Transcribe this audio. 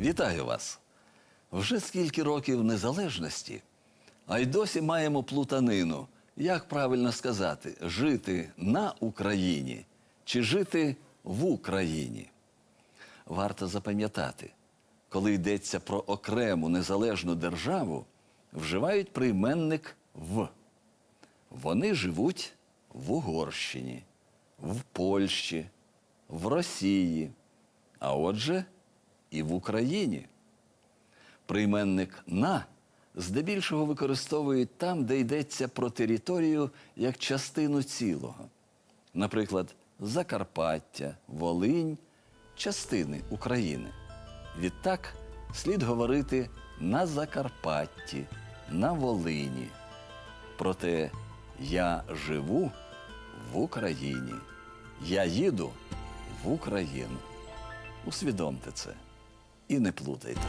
Вітаю вас! Вже скільки років незалежності, а й досі маємо плутанину. Як правильно сказати, жити на Україні чи жити в Україні? Варто запам'ятати, коли йдеться про окрему незалежну державу, вживають прийменник в. Вони живуть в Угорщині, в Польщі, в Росії, а отже, і в Україні. Прийменник на здебільшого використовують там, де йдеться про територію як частину цілого. Наприклад, Закарпаття, Волинь частини України. Відтак слід говорити на Закарпатті, на Волині. Проте я живу в Україні. Я їду в Україну. Усвідомте це і не плутайте.